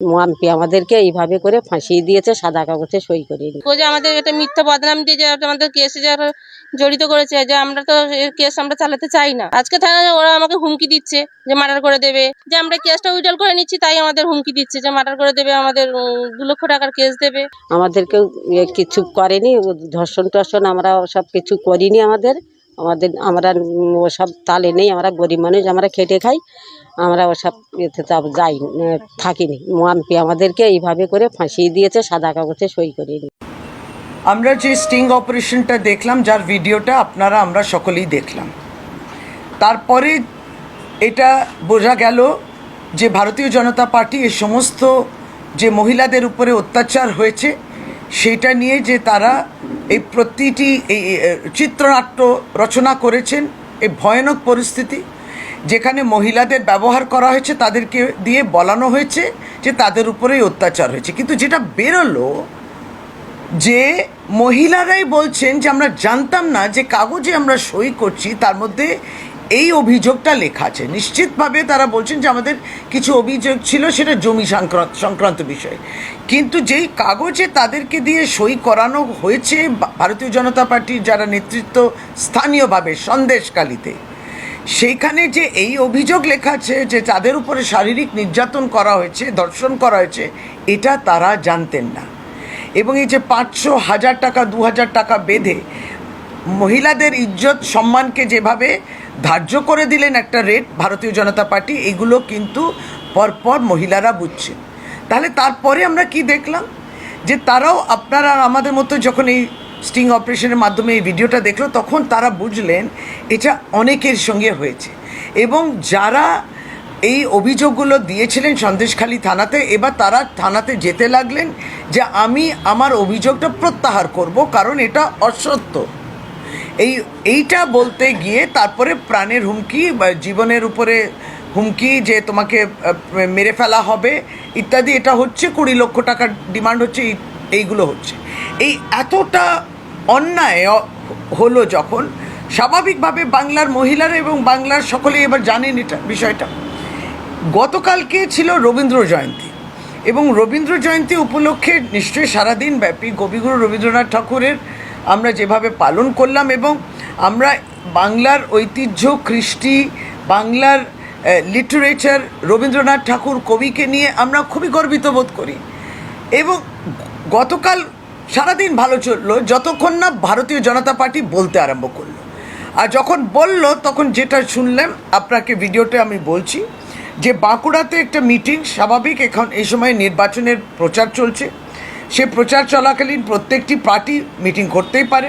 মাম্পি আমাদেরকে এইভাবে করে ফাঁসিয়ে দিয়েছে সাদা কাগজে সই করে নিয়ে। ও যে আমাদের একটা মিথ্যা বদনাম দিয়ে যে আমাদের কেসে যারা জড়িত করেছে যে আমরা তো কেস আমরা চালাতে চাই না। আজকে ওরা আমাকে হুমকি দিচ্ছে যে মার্ডার করে দেবে যে আমরা কেসটা উইড্রল করে নিচ্ছি তাই আমাদের হুমকি দিচ্ছে যে মার্ডার করে দেবে আমাদের দু লক্ষ টাকার কেস দেবে। আমাদেরকেও এ কিছু করেনি ধর্ষণ টর্ষণ আমরা সব কিছু করিনি আমাদের। আমাদের আমরা ওসব তালে নেই আমরা গরিব মানুষ আমরা খেটে খাই। আমরা ওসব ইয়েতে তো যাই থাকিনি মাম্পি আমাদেরকে এইভাবে করে ফাঁসিয়ে দিয়েছে সাদা কাগজে সই করে নিয়ে। আমরা যে স্টিং অপারেশনটা দেখলাম যার ভিডিওটা আপনারা আমরা সকলেই দেখলাম তারপরে এটা বোঝা গেল যে ভারতীয় জনতা পার্টি এ সমস্ত যে মহিলাদের উপরে অত্যাচার হয়েছে সেটা নিয়ে যে তারা এই প্রতিটি এই, চিত্রনাট্য রচনা করেছেন এই ভয়ানক পরিস্থিতি যেখানে মহিলাদের ব্যবহার করা হয়েছে, তাদেরকে দিয়ে বলানো হয়েছে যে তাদের উপরেই অত্যাচার হয়েছে। কিন্তু যেটা বেরোলো যে মহিলারাই বলছেন যে আমরা জানতাম না যে কাগজে আমরা সই করছি, তার মধ্যে এই অভিযোগটা লেখা আছে। নিশ্চিতভাবে তারা বলছেন যে আমাদের কিছু অভিযোগ ছিল, সেটা জমি সংক্রান্ত সংক্রান্ত বিষয়। কিন্তু যেই কাগজে তাদেরকে দিয়ে সই করানো হয়েছে, ভারতীয় জনতা পার্টির যারা নেতৃত্ব, স্থানীয়ভাবে সন্দেশকালীতে সেইখানে যে এই অভিযোগ লেখা আছে যে তাদের উপরে শারীরিক নির্যাতন করা হয়েছে, ধর্ষণ করা হয়েছে, এটা তারা জানতেন না। এবং এই যে পাঁচশো হাজার টাকা, দু হাজার টাকা বেঁধে মহিলাদের ইজ্জত, সম্মানকে যেভাবে ধার্য করে দিলেন একটা রেট ভারতীয় জনতা পার্টি, এগুলো কিন্তু পরপর মহিলারা বুঝছেন তাহলে তারপরে আমরা কি দেখলাম? যে তারাও আপনারা আমাদের মতো যখন এই স্টিং অপারেশনের মাধ্যমে এই ভিডিওটা দেখল, তখন তারা বুঝলেন এটা অনেকের সঙ্গে হয়েছে। এবং যারা এই অভিযোগগুলো দিয়েছিলেন সন্দেশখালী থানাতে, এবার তারা থানাতে যেতে লাগলেন যে আমি আমার অভিযোগটা প্রত্যাহার করব, কারণ এটা অসত্য। এই, এইটা বলতে গিয়ে তারপরে প্রাণের হুমকি, বা জীবনের উপরে হুমকি যে তোমাকে মেরে ফেলা হবে ইত্যাদি, এটা হচ্ছে কুড়ি লক্ষ টাকার ডিমান্ড হচ্ছে, এই- এইগুলো হচ্ছে। এই এতটা অন্যায় হলো যখন, স্বাভাবিকভাবে বাংলার মহিলারা এবং বাংলার সকলেই এবার জানেন এটা বিষয়টা। গতকালকে ছিল রবীন্দ্র জয়ন্তী এবং রবীন্দ্র জয়ন্তী উপলক্ষে নিশ্চয়ই সারাদিন ব্যাপী কবিগুরু রবীন্দ্রনাথ ঠাকুরের আমরা যেভাবে পালন করলাম এবং আমরা বাংলার ঐতিহ্য, কৃষ্টি, বাংলার লিটারেচার রবীন্দ্রনাথ ঠাকুর কবিকে নিয়ে আমরা খুবই গর্বিত বোধ করি। এবং গতকাল সারাদিন ভালো চলল, যতক্ষণ না ভারতীয় জনতা পার্টি বলতে আরম্ভ করল। আর যখন বলল, তখন যেটা শুনলাম, আপনাকে ভিডিওতে আমি বলছি যে বাঁকুড়াতে একটা মিটিং স্বাভাবিক এখন এই সময় নির্বাচনের প্রচার চলছে। সে প্রচার চলাকালীন প্রত্যেকটি পার্টি মিটিং করতেই পারে।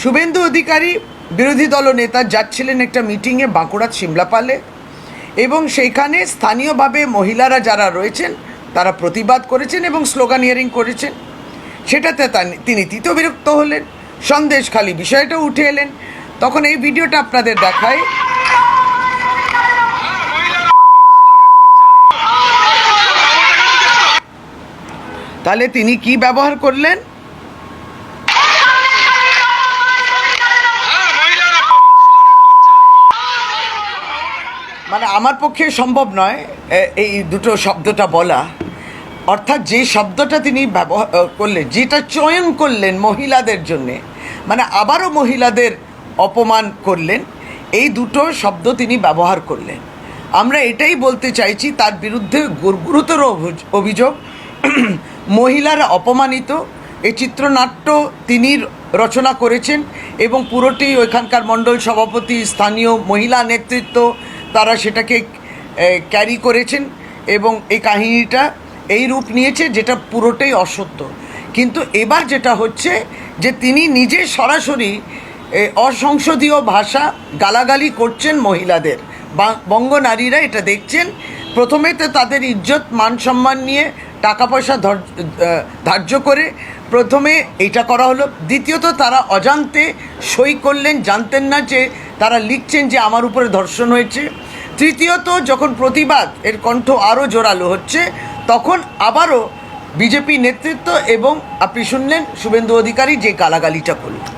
শুভেন্দু অধিকারী, বিরোধী দল নেতা যাচ্ছিলেন একটা মিটিংয়ে বাঁকুড়া সিমলাপালে এবং সেইখানে স্থানীয়ভাবে মহিলারা যারা রয়েছেন, তারা প্রতিবাদ করেছেন এবং স্লোগান হিয়ারিং করেছেন। সেটাতে তিনি তিত বিরক্ত হলেন। সন্দেশ খালি বিষয়টা উঠে এলেন। তখন এই ভিডিওটা আপনাদের দেখায়। তাহলে তিনি কি ব্যবহার করলেন? মানে আমার পক্ষে সম্ভব নয় এই দুটো শব্দটা বলা। অর্থাৎ যে শব্দটা তিনি ব্যবহার করলেন, যেটা চয়ন করলেন মহিলাদের জন্যে মানে আবারও মহিলাদের অপমান করলেন, এই দুটো শব্দ তিনি ব্যবহার করলেন। আমরা এটাই বলতে চাইছি, তার বিরুদ্ধে গুর- গুরুতর অভি- অভিযোগ। মহিলারা অপমানিত, এই চিত্রনাট্য তিনি রচনা করেছেন এবং পুরোটি ওইখানকার মণ্ডল সভাপতি, স্থানীয় মহিলা নেতৃত্ব, তারা সেটাকে ক্যারি করেছেন এবং এই কাহিনীটা এই রূপ নিয়েছে যেটা পুরোটাই অসত্য। কিন্তু এবার যেটা হচ্ছে যে তিনি নিজে সরাসরি অসংসদীয় ভাষা গালাগালি করছেন মহিলাদের। বঙ্গ নারীরা এটা দেখছেন। প্রথমে তো তাদের ইজ্জত, মান সম্মান নিয়ে টাকা পয়সা ধার্য করে প্রথমে এটা করা হলো। দ্বিতীয়ত তারা অজান্তে সই করলেন, জানতেন না যে তারা লিখছেন যে আমার উপরে ধর্ষণ হয়েছে। তৃতীয়ত যখন প্রতিবাদ, এর কণ্ঠ আরও জোরালো হচ্ছে তখন আবারও বিজেপি নেতৃত্ব এবং আপনি শুনলেন শুভেন্দু অধিকারী যে গালাগালিটা করলেন